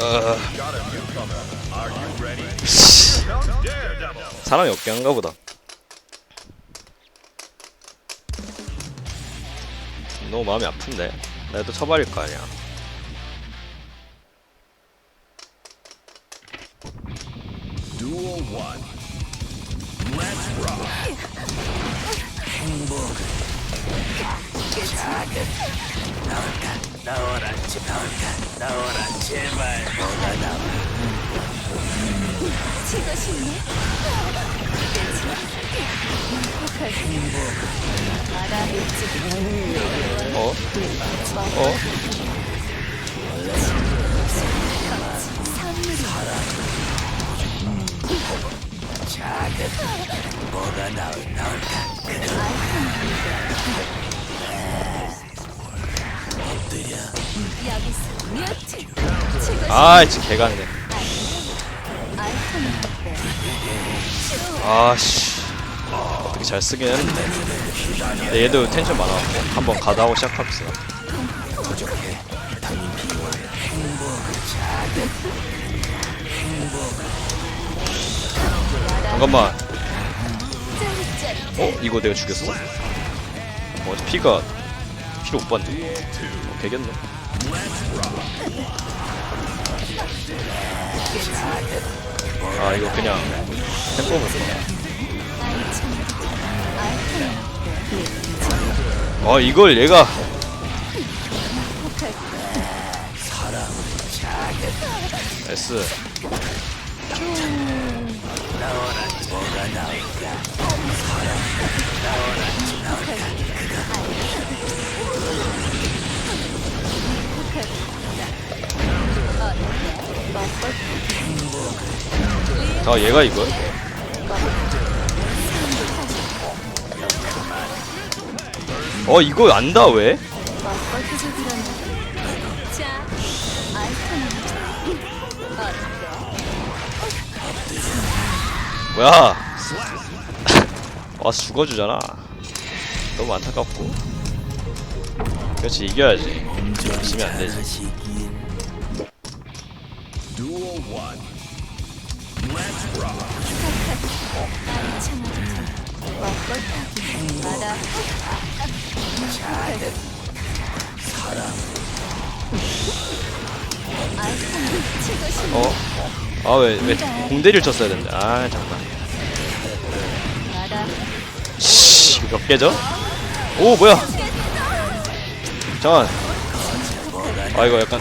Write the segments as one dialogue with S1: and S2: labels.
S1: 어... 사람이 없게 한가 보다. 너무 마음이 아픈데. 나도 처발일 거 아니야.
S2: Duel one. Let's rock.
S3: 치고 싶네. 행복할 행복. 알아듣지.
S1: 어? 어? 아, 진짜
S3: 어때?
S1: 아씨. 어떻게 잘 쓰긴 했는데. 근데 얘도 텐션 많아갖고 한번 가다 하고 시작합시다. 잠깐만. 어? 이거 내가 죽였어? 어, 피가 피를 못 봤네. 어, 개겠네. 아 이거 그냥 템포 못
S3: 아이콘
S1: 아 이걸 얘가 S 아 얘가 이걸? 어 이거 안다 왜? 뭐야? 와서 죽어주잖아. 너무 안타깝고. 그렇지 이겨야지. 지면 안 되지 어? 아 왜 왜 공대리를 쳤어야 되는데 아 잠깐. 씨 몇 개죠? 오 뭐야 잠깐 아 이거 약간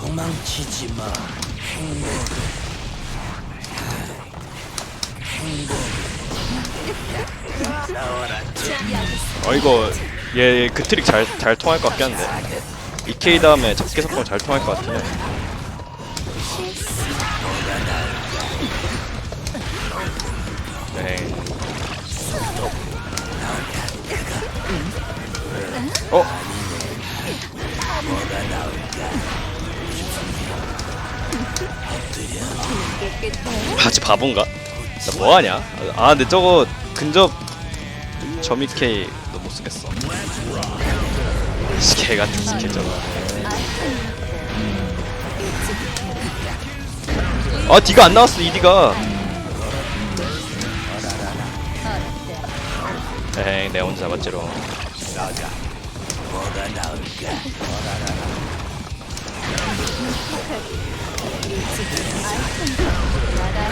S4: 도망치지 마.
S1: 어 이거 얘 그 트릭 잘 잘 통할 것 같긴 한데 EK 다음에 잡기 속도 잘 통할 것 같긴 해 네. 어? 아직 바본가? 나 뭐하냐? 아 근데 저거 근접 점이 K 너못 쓰겠어 씨, 개 같은 스킬 저거 아 D가 안 나왔어 이 D가 에잉 내가 혼자 잡았지롱?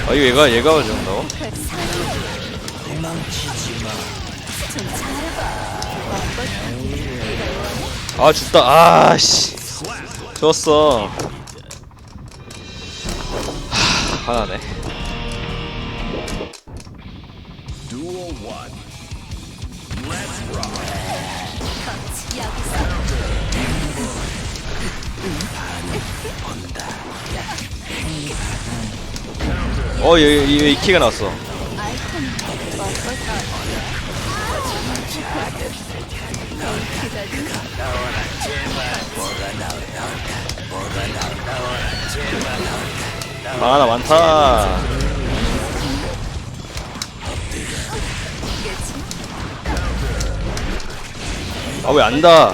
S1: 아 이거 얘가 얘가 가져온다고?
S4: 도망치지 마.
S1: 아 죽다 아씨 좋았어 하, 화나네. 어얘얘 이키가 나왔어 많아 많다 아 왜 안다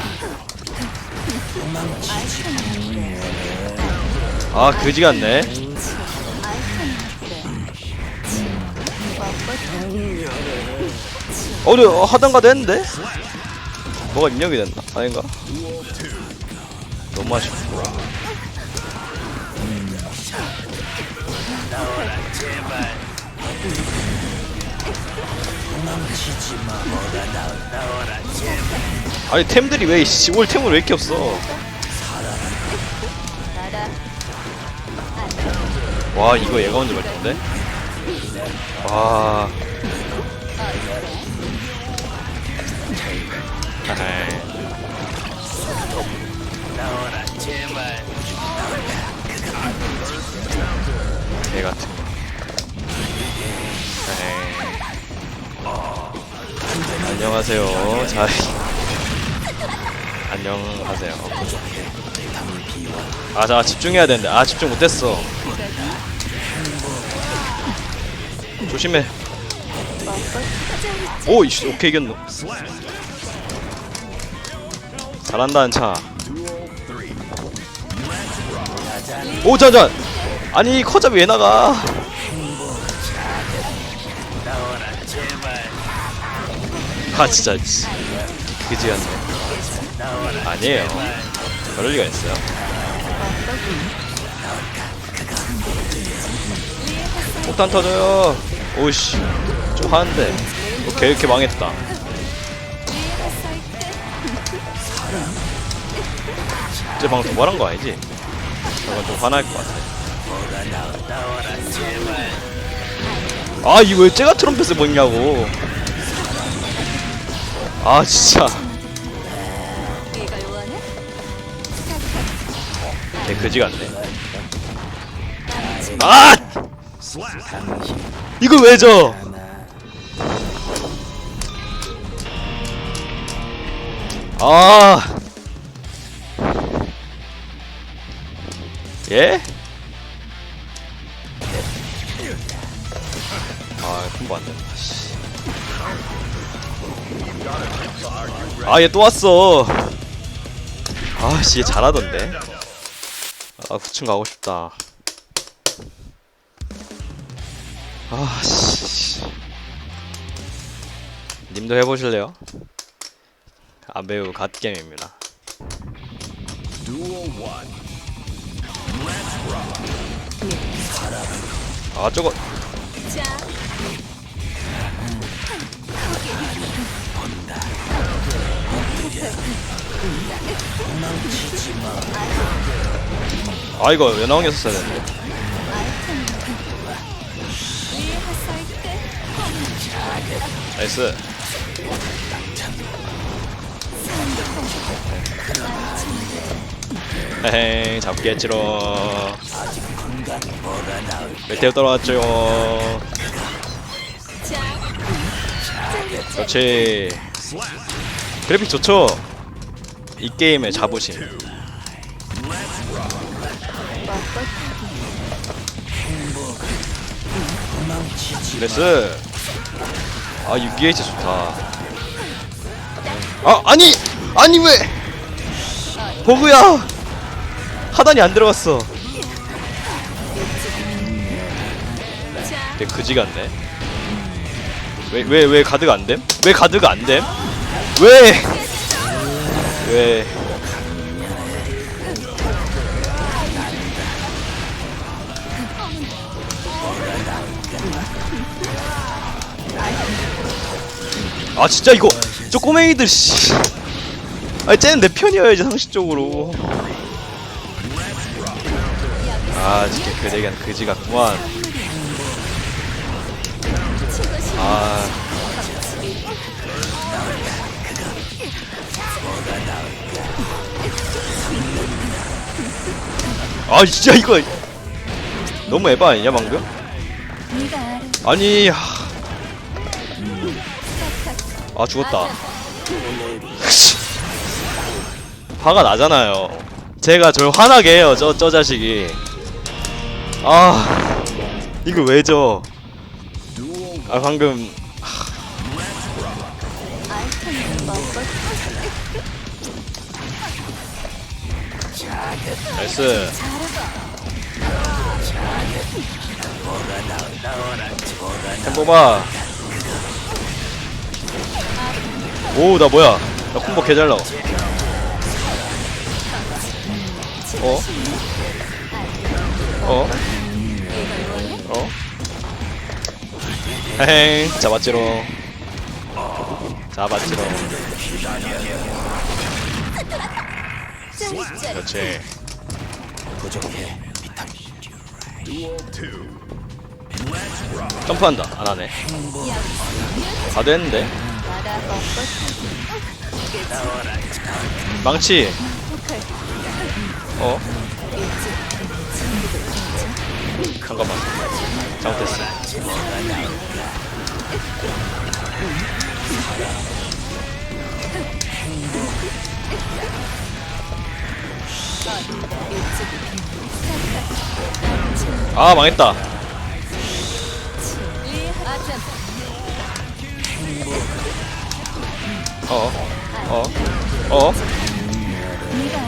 S1: 아 그지 같네
S3: 아이콘 그래 뻣뻣
S1: 어리 어, 하단가도 했는데 뭐가 입력이 됐나 아닌가? 너무 아쉽고
S4: 제발.
S1: 아니 템들이 왜 씨, 올 템을 왜 이렇게 없어? 와 이거 얘가 먼저 발전데? 와
S4: 나와라 제발.
S1: 개 같은. 거 에이. 안녕하세요. 잘 안녕하세요. 아자 집중해야 되는데. 아 집중 못했어. 조심해. 오 이씨 오케이 이겼노 잘한다 한차. 오 자자. 아니 커잡이 왜 나가. 아 진짜 씨. 그지
S4: 나와라.
S1: 아니에요. 그럴 리가 있어요. 폭탄 터져요. 오씨. 좀 하는데. 오케이 이렇게 망했다 이제 방금 도발한 거 아니지? 저건 좀 화날 것 같아. 아 이거 왜 쟤가 트럼펫을 먹냐고 아 진짜? 개 그지 같네 아. 이걸 왜 져? 아 예? 아 콤보 안 된다 씨. 아얘 또 왔어 아씨 얘 잘하던데 아 9층 가고 싶다 아씨 님도 해보실래요? 아 매우 갓겜입니다. 아 저거. 아 이거 왜 나온 게 썼어야 되는데 나이스 헤헤
S4: 나오.
S1: 메테오 떨어왔죠.
S3: 자
S1: 그렇지. 그래픽 좋죠? 이 게임의 자부심. 레스. 아 6EH 좋다. 아 아니! 아니 왜? 버그야 하단이 안 들어갔어
S3: 자
S1: 되게 그지 같네 왜 왜 왜 가드가 안 됨? 왜 가드가 안 됨? 왜? 왜? 아 진짜 이거 저 꼬맹이들 씨. 아니 쟤는 내 편이어야지 상식적으로. 아 진짜 그대간 그지 같구만. 아. 아 진짜 이거 너무 에바 아니냐 방금? 아니 하... 아 죽었다 화가 나잖아요 제가 절 화나게 해요 저, 저 자식이 아 이거 왜죠 아 방금 나이스 템보마 오 나 뭐야 나 콤보 개잘 나와 어? 어? 어? 헤헤 잡았지롱. 잡았지롱. 그렇지.
S4: 부족해 비타민
S2: Duel 2.
S1: 점프한다. 안 하네. 다 됐는데? 망치. 어? 잠깐만. 잘못했어 아 망했다
S3: 아참
S1: 어? 어? 어?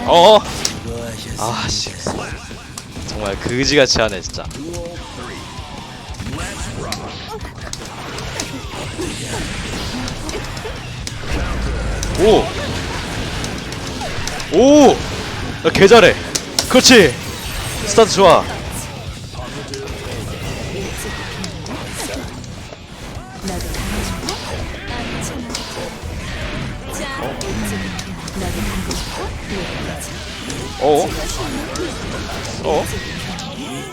S1: 어? 아씨 정말 그지같이 하네 진짜 오! 오! 나 개잘해 그렇지 스타트 좋아
S3: 어?
S1: 어?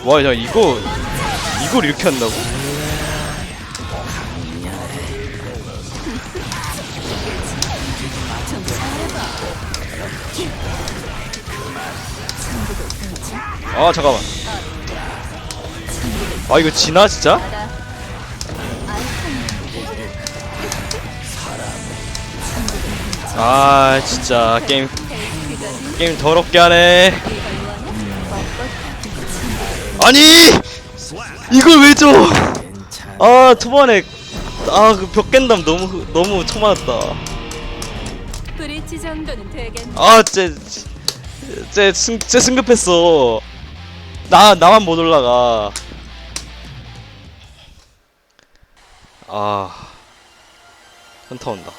S1: 와, 야, 이거, 이걸 이렇게 한다고? 아, 잠깐만. 아, 이거 지나, 진짜? 아, 진짜, 게임, 게임 더럽게 하네. 아니! 이걸 왜 줘! 아, 초반에, 아, 그 벽 깬담 너무, 너무 처맞았다.
S3: 브릿지 정도는 되겠네
S1: 아, 쟤, 쟤, 승, 쟤 승급했어. 나, 나만 못 올라가. 아, 현타 온다.